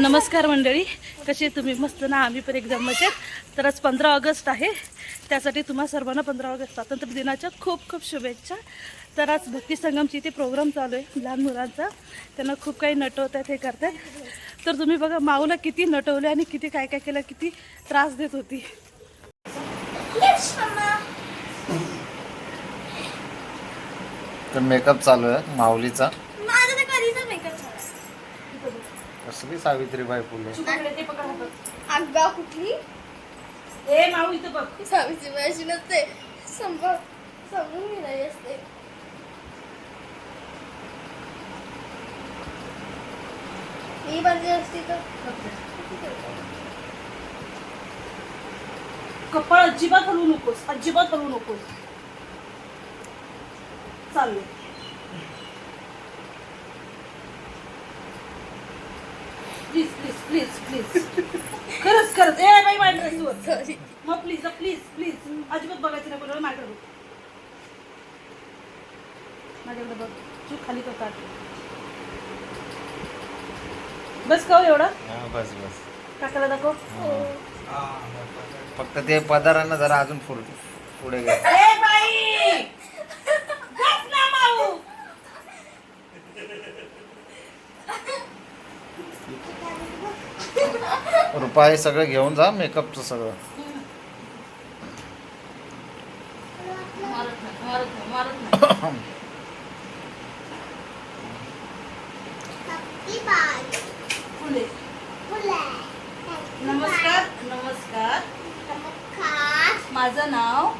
नमस्कार मंडळी. कसे तुम्ही? मस्त ना? आम्ही पण एकदम मजेत. तर आज पंधरा ऑगस्ट आहे. त्यासाठी तुम्हा सर्वांना पंधरा ऑगस्ट स्वातंत्र्य दिनाच्या खूप खूप शुभेच्छा. तर आज भक्ती संगमची इथे प्रोग्राम चालू आहे. लहान मुलांचा. त्यांना खूप काही नटवत आहेत हे करतात. तर तुम्ही बघा माऊला किती नटवले आणि किती काय काय केलं किती त्रास देत होती. तर मेकअप चालू आहे माऊलीचा माझा तर कधीचा मेकअप झाला कसली सावित्रीबाई फुले. आगा कुठली? ए माऊ इथं बघ. सावित्री अशी नसते. संभ समजून घेणारी असते. मी बनली असती तर. कपाळ अजिबात हलवू नकोस अजिबात हलवू नकोस. चालले प्लीज प्लीज प्लीज प्लीज खरंच खरंच. ए बाई माझ्या ड्रेसवर मग प्लीज प्लीज प्लीज अजिबात बघायचं नाही बरोबर माझ्याकडे बघ. माझ्याकडे बघ. तू खाली तो काढ. बस का हो एवढं? हा, बस बस. काकाला दाखव. फक्त ते पदारांना जरा अजून पुढे पुढे घ्या ए बाई बस ना माऊ रुपा हे सगळं घेऊन जा मेकअपचं सगळं. नमस्कार नमस्कार. माझं नाव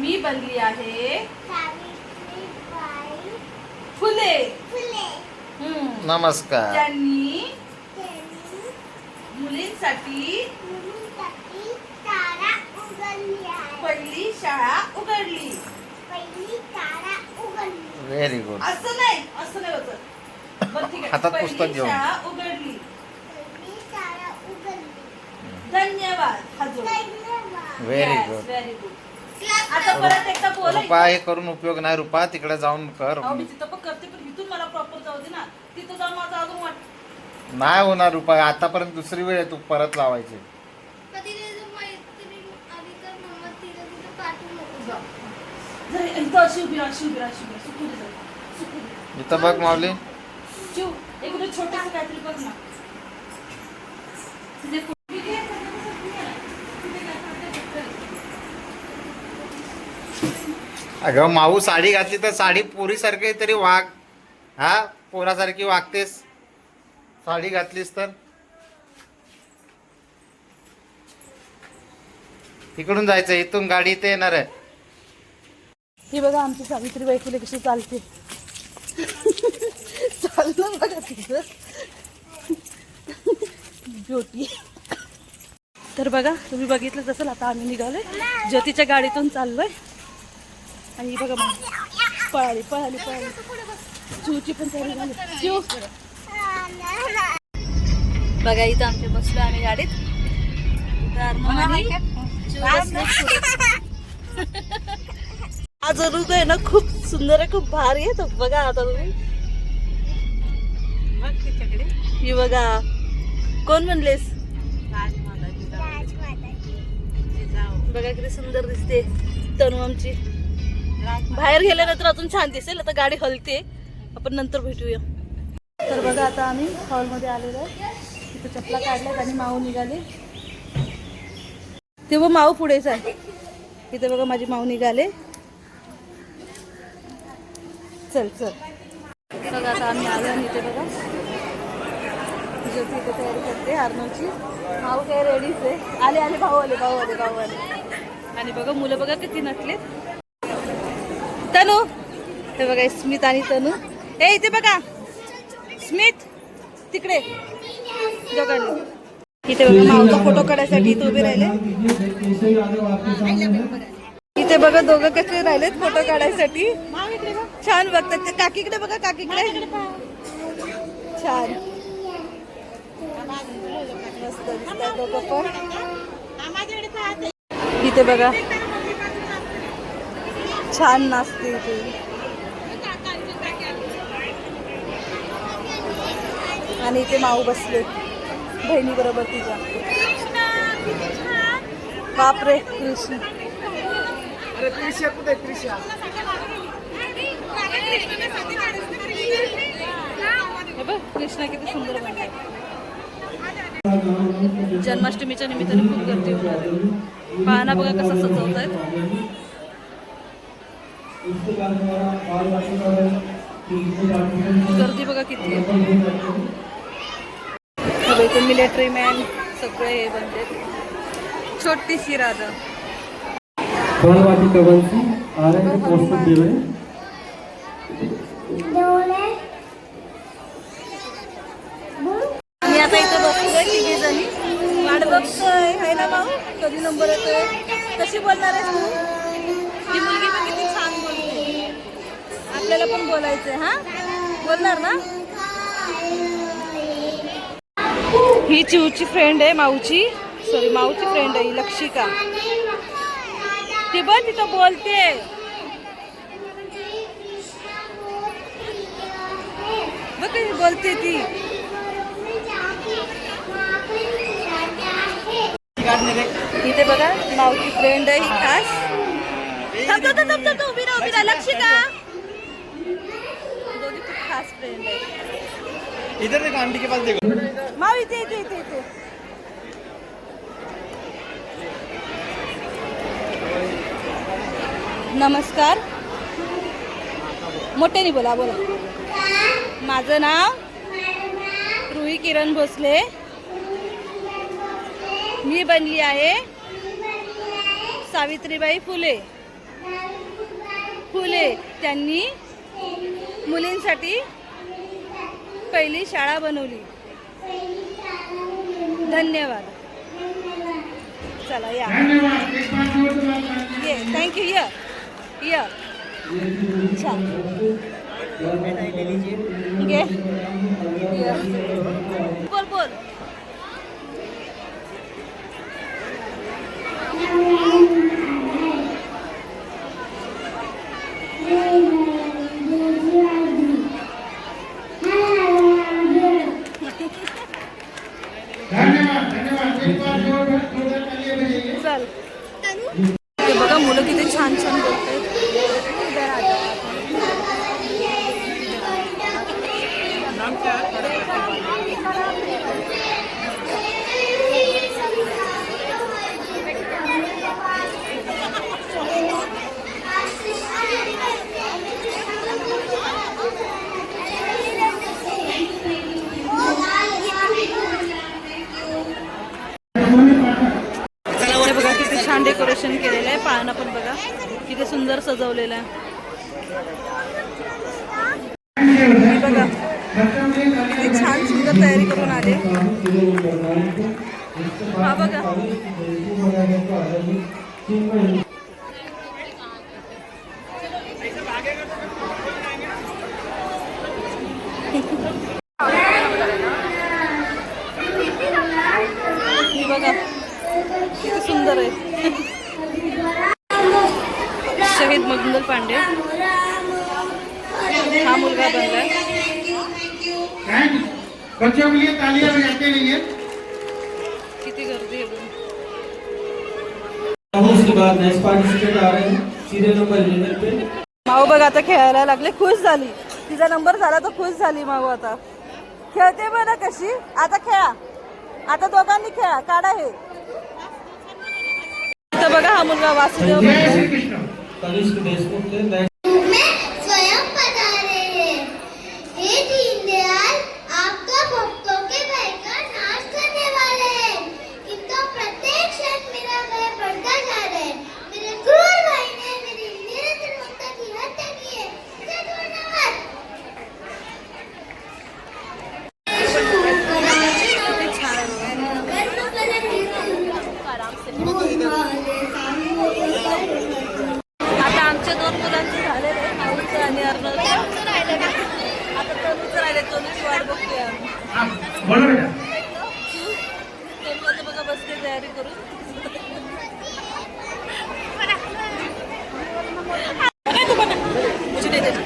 मी बनली आहे. फुले. नमस्कार. त्यांनी मुलींसाठी मुलींसाठी शाळा उघडली आहे पहिली शाळा उघडली. पहिली शाळा उघडली व्हेरी गुड असं नाही असं नाही होत. बरं ठीक आहे. हातात पहिली पुस्तक घेऊन. शाळा उघडली. पहिली शाळा उघडली धन्यवाद हाजो धन्यवाद व्हेरी गुड व्हेरी गुड आता परत एकदा बोला रुपा हे करून उपयोग नाही रुपा तिकडे जाऊन कर. अहो, मी तिथं पण करते पण इथून मला प्रॉपर जाऊ दे ना. तिथं जाऊन माझं अजून वाट नाही होणार रुपा. आतापर्यंत दुसरी वेळ आहे तू परत लावायची. आली तर मम्मा तिला तिथं पाठवू नको जर इथं अशी उभी राहा अशी उभी राहा अशी उभी राहा. सुकू दे जरा. सुकू दे. इथं बघ माऊली. शिव एक छोटस काहीतरी बघ ना. तिथे कुठली घे, सगळं घे. तिथे घे, तिथे घे. अगं माऊ साडी घातली तर साडी पोरीसारखी तरी वाघ. हा पोरासारखी वागतेस. साडी घातलीस तर. इकडून जायचं इथून गाडी इथे येणार आहे. ही बघा आमची सावित्रीबाई फुले कशी चालते. चाललं बघा तिथं ज्योती. तर बघा तुम्ही बघितलं तसं आता आम्ही निघालोय. ज्योतीच्या गाडीतून चाललोय. आणि ही बघा मग पळाली पळाली पळाली. चिवची पण तयारी झाली. चिव बघा इथं आमच्या बसलो आम्ही गाडीत. आज ऋतू आहे ना खूप सुंदर आहे खूप भारी आहे. तो बघा आता तुम्ही. ही बघा. कोण म्हणलेस? बघा किती सुंदर दिसते तनू आमची. बाहेर गेल्यानंतर अजून छान दिसेल. आता गाडी हलते आपण नंतर भेटूया. तर बघा आता आम्ही हॉलमध्ये आलेलो आहे. तिथे चपला काढल्यात आणि माऊ निघाले. तेव्हा माऊ पुढेच आहे. इथे बघा माझी माऊ निघाले. चल चल. बघा आता आम्ही आलो आणि इथे बघा. ज्योती इथे तयारी करते आर्नोची. भाऊ काय रेडीच आहे. आले आले भाऊ आले भाऊ आले भाऊ आले. आणि बघा मुलं बघा किती नटलेत. तनू? हे बघा स्मित आणि तनू. ए इथे बघा. स्मित तिकडे. दोघांनी. इथे बघा मावचा फोटो काढायसाठी इथे उभे राहिले. इथे बघा दोघं कसे राहिलेत फोटो काढायसाठी. छान बघतात. ते काकीकडे बघा काकीकडे. छान. मस्त दिसतात दोघं पण. इथे बघा. छान नाचते इथे आणि इथे माऊ बसले. बहिणी बरोबर तिच्या बापरे कृष्ण कृष्णा किती सुंदर बनले. जन्माष्टमीच्या निमित्ताने खूप गर्दी होणार. पाहना बघा कसं सजवत आहेत गर्दी बघा किती आहे. इथे मिलिटरी मॅन सगळे हे बनले छोटीशी राधा हैं आणि आता इथं बसतोय तिघे जणी. वाट बघतोय आहे ना भाऊ? कधी नंबर येतोय? कशी बोलणार आहेस तू? ती मुलगी पण किती छान बोलते आपल्याला पण बोलायचंय हा? बोलणार ना? ही चिवची फ्रेंड आहे माऊची. सॉरी माऊची फ्रेंड आहे ही लक्षिका. ती बघ तिथं बोलते. बघ बोलते ती. इथे बघा माऊची फ्रेंड आहे ही खास. उभी राहा उभी राहा. लक्षिका. खास फ्रेंड आहे. इधर देखो आंटी के पास देखो। माऊ इथे इथे इथे इथे. नमस्कार. मोठ्याने बोला बोला. माझं नाव रुही किरण भोसले. मी बनली आहे सावित्रीबाई फुले. फुले. त्यांनी मुलींसाठी पहिली शाळा बनवली. धन्यवाद. चला या. ये थँक्यू य. य. छान. घे. य. बोल बोल. बघा मुलं किती छान छान बोलतात हे बघा किती छान डेकोरेशन केलेलं आहे पाळणा पण बघा किती सुंदर सजवलेलं आहे. बघा. किती छान सुंदर तयारी करून आले. हा बघा. बघा. किती सुंदर आहे. शहीद मगदूल पांडे. हा मुलगा बनलाय बच्चों के लिए तालियां बजाते रहिए किती गर्दी आहे बघा. उसके बाद नेक्स्ट पार्टिसिपेंट आ रहे हैं सीरियल नंबर इलेवन पे माऊ बघ आता खेळायला लागले खुश झाली. तिचा नंबर झाला तर खुश झाली माऊ आता. खेळते बरं कशी. आता खेळा. आता दोघांनी खेळा. काढा हे. बघा हा मुलगा वासुदेव जय तनिष्क देशमुख थे में स्वयं पधारे हैं हे दीनदयाल आपका भक्तों के भय का नाश करने वाले हैं इनका प्रत्येक क्षण मेरा भय बढ़ता जा रहा है मेरे क्रूर भाई ने मेरी निरंतर ममता की हत्या की है इसे छोड़ना मत किती छान आहे बघा. आता आमच्या दोन मुलांचे झालेले आहे माऊचं आणि अर्णवचं आता तनुचं राहिले तनुची वाट बघतोय आम्ही हाँ, बोलो बेटा तनु आता बघा बसते तयारी करून मुझे दे दे.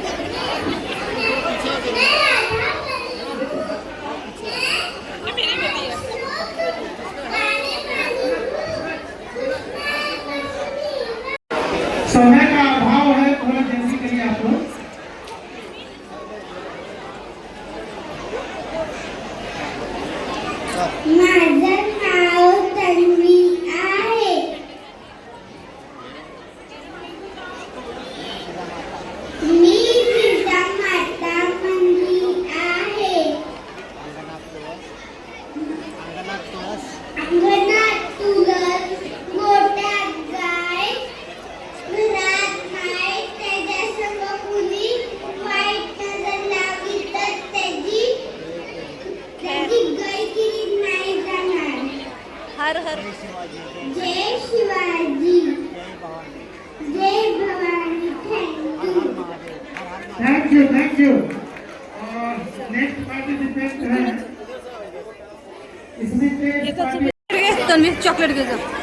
माझं नाव तन्वी आहे मी यू थैंक यू और नेक्स्ट चॉकलेट घे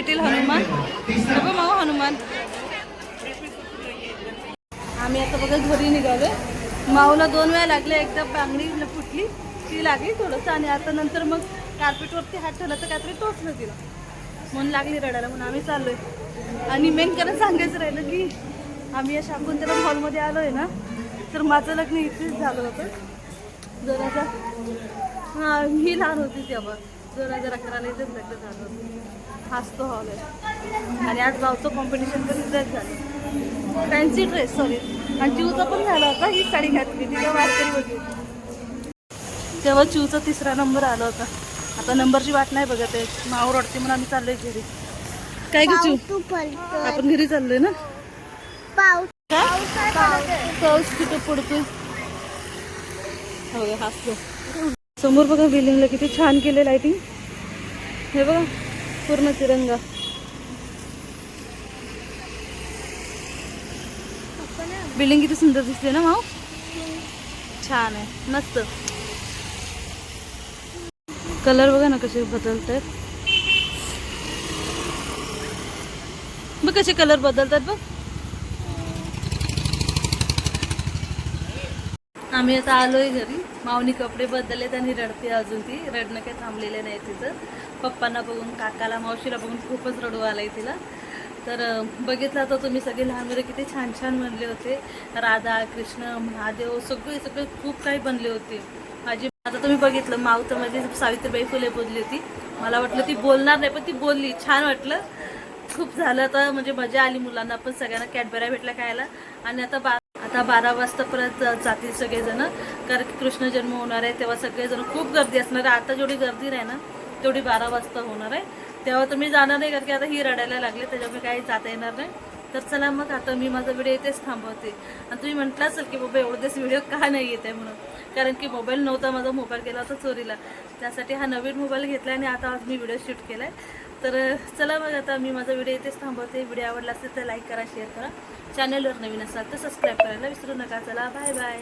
लिटिल हनुमान. नको माऊ हनुमान. आम्ही आता बघा घरी निघालो माऊला दोन वेळा लागले एकदा बांगडी फुटली ती लागली थोडंसं आणि आता नंतर मग कार्पेटवरती हात ठेवला तर काहीतरी टोचलं तिला म्हणून लागली रडायला म्हणून आम्ही चाललोय. आणि मेन कारण सांगायचं राहिलं की आम्ही या शाकुंतला हॉलमध्ये आलोय ना तर माझं लग्न इथेच झालं होतं. जरासा हां ही लहान होती तेव्हा. दोन हजार अकराला इथेच लग्न झालं होतं. हाच तो हॉल आहे आणि आज भावचं कॉम्पिटिशन पण इथेच झालं. फॅन्सी ड्रेस सॉरी आणि चिवचा पण झाला होता ही साडी घातली तिच्या वारकरी होती. तेव्हा चिवचा तिसरा नंबर आला होता. आता नंबरची वाट नाही बघत आहे. मावर वाटते म्हणून आम्ही चाललोय घरी. काय चिव? पलतो आपण घरी चाललोय ना? पाऊस पाऊस कुठं पडतोय? हो हसतो समोर बघा बिल्डिंगला किती छान केले लाइटिंग हे बघा. पूर्ण तिरंगा. बिल्डिंग किती सुंदर दिसते ना माऊ छान आहे मस्त. कलर बघा ना कसे बदलतात. बघ कसे कलर बदलतात बघ. आम्ही आता आलोय घरी. माऊनी कपडे बदललेत आणि रडते अजून ती. रडणं काही थांबलेले नाही तिथं पप्पांना बघून काकाला मावशीला बघून खूपच रडू आलाय तिला. तर बघितला बघितलं तर तुम्ही सगळे लहान मुलं किती छान छान बनले होते. राधा कृष्ण महादेव सगळे सगळे खूप काही बनले होते. माझी आता तुम्ही बघितलं माऊ माझी म्हणजे सावित्रीबाई फुले बोलली होती. मला वाटलं ती बोलणार नाही पण ती बोलली. छान वाटलं. खूप झालं तर म्हणजे मजा आली मुलांना पण सगळ्यांना कॅडबऱ्या भेटल्या खायला. आणि आता बा आता बारा वाजता परत जातील सगळेजण. कारण कृष्ण जन्म होणार आहे तेव्हा सगळेजण खूप गर्दी असणार. आहे आता जेवढी गर्दी नाही ना तेवढी बारा वाजता होणार आहे. तेव्हा तर मी जाणार नाही कारण की आता ही रडायला लागले त्याच्यामुळे काही जाता येणार नाही. तर चला मग आता मी माझा व्हिडिओ इथेच थांबवते. आणि तुम्ही म्हटलं असेल की बाबा एवढं दिवस व्हिडिओ का नाही येत आहे म्हणून. कारण की मोबाईल नव्हता माझा मोबाईल गेला होता चोरीला. त्यासाठी हा नवीन मोबाईल घेतला आणि आता आज मी व्हिडिओ शूट केला आहे तर चला मग आता मी माझा व्हिडिओ इथेच थांबवते. व्हिडिओ आवडला असेल तर लाईक करा शेअर करा. चॅनलवर नवीन असाल तर सबस्क्राईब करायला विसरू नका. चला बाय बाय